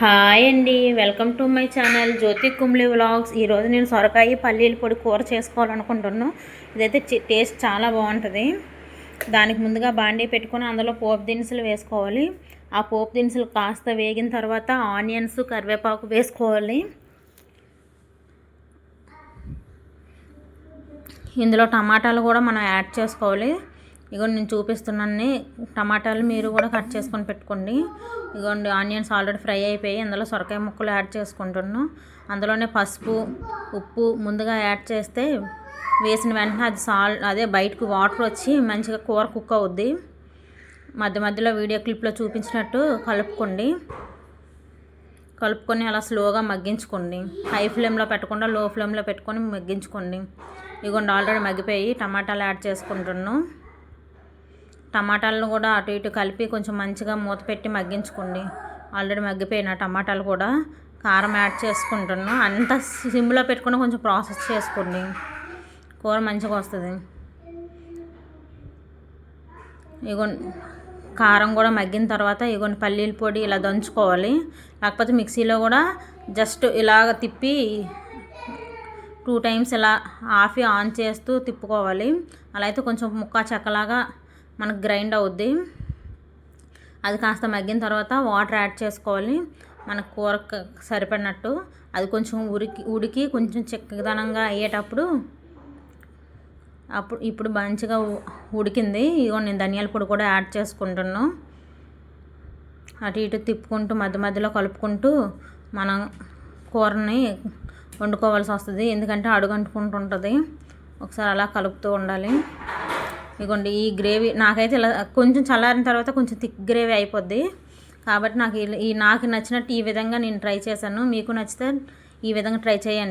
Hi అండి. Welcome to my channel Jyothi Kumli vlogs. ఈరోజు నేను సొరకాయ పల్లీల పొడి కూర చేసుకోవాలనుకుంటున్నాను ఇదైతే టేస్ట్ చాలా బాగుంటుంది. దానికి ముందుగా బాండీ పెట్టుకొని అందులో పోపు దినుసులు వేసుకోవాలి. ఆ పోపు దినుసులు కాస్త వేగిన తర్వాత ఆనియన్స్ కరివేపాకు వేసుకోవాలి. ఇందులో టమాటాలు కూడా మనం యాడ్ చేసుకోవాలి. ఇగో నేను చూపిస్తున్నాను టమాటాలు మీరు కూడా కట్ చేసుకొని పెట్టుకోండి. ఇగోండి ఆనియన్స్ ఆల్రెడీ ఫ్రై అయిపోయి అందులో సొరకాయ ముక్కలు యాడ్ చేసుకుంటున్నాను అందులోనే పసుపు ఉప్పు ముందుగా యాడ్ చేస్తే వేసిన వెంటనే అది సాల్ అదే బయటకు వాటర్ వచ్చి మంచిగా కూర కుక్ అవుద్ది. మధ్య మధ్యలో వీడియో క్లిప్లో చూపించినట్టు కలుపుకోండి. కలుపుకొని అలా స్లోగా మగ్గించుకోండి. హై ఫ్లేమ్లో పెట్టకుండా లో ఫ్లేమ్లో పెట్టుకొని మగ్గించుకోండి. ఇగోండి ఆల్రెడీ మగ్గిపోయి టమాటాలు యాడ్ చేసుకుంటున్నాను టమాటాలను కూడా అటు ఇటు కలిపి కొంచెం మంచిగా మూత పెట్టి మగ్గించుకోండి. ఆల్రెడీ మగ్గిపోయిన టమాటాలు కూడా కారం యాడ్ చేసుకుంటున్నాను అంతా సిమ్లో పెట్టుకుని కొంచెం ప్రాసెస్ చేసుకోండి. కూర మంచిగా వస్తుంది. ఇగో కారం కూడా మగ్గిన తర్వాత ఇగోండి పల్లీల పొడి ఇలా దంచుకోవాలి. లేకపోతే మిక్సీలో కూడా జస్ట్ ఇలాగ తిప్పి టూ టైమ్స్ ఇలా ఆఫ్ ఆన్ చేస్తూ తిప్పుకోవాలి. అలా అయితే కొంచెం ముక్క చెక్కలాగా మనకు గ్రైండ్ అవుద్ది. అది కాస్త మగ్గిన తర్వాత వాటర్ యాడ్ చేసుకోవాలి. మన కూర సరిపడినట్టు. అది కొంచెం ఉడికి ఉడికి కొంచెం చిక్కదనంగా అయ్యేటప్పుడు అప్పుడు ఇప్పుడు మంచిగా ఉడికింది. ఇగో నేను ధనియాల పొడి కూడా యాడ్ చేసుకుంటున్నాను అటు ఇటు తిప్పుకుంటూ మధ్య మధ్యలో కలుపుకుంటూ మనం కూరని వండుకోవాల్సి వస్తుంది. ఎందుకంటే అడుగంటుకుంటుంటుంది. ఒకసారి అలా కలుపుతూ ఉండాలి. ఇగోండి ఈ గ్రేవీ నాకైతే ఇలా కొంచెం చల్లారిన తర్వాత కొంచెం థిక్ గ్రేవీ అయిపోద్ది. కాబట్టి నాకు ఈ- ఈ నాకు నచ్చినట్టు ఈ విధంగా నేను ట్రై చేశాను. మీకు నచ్చితే ఈ విధంగా ట్రై చేయండి.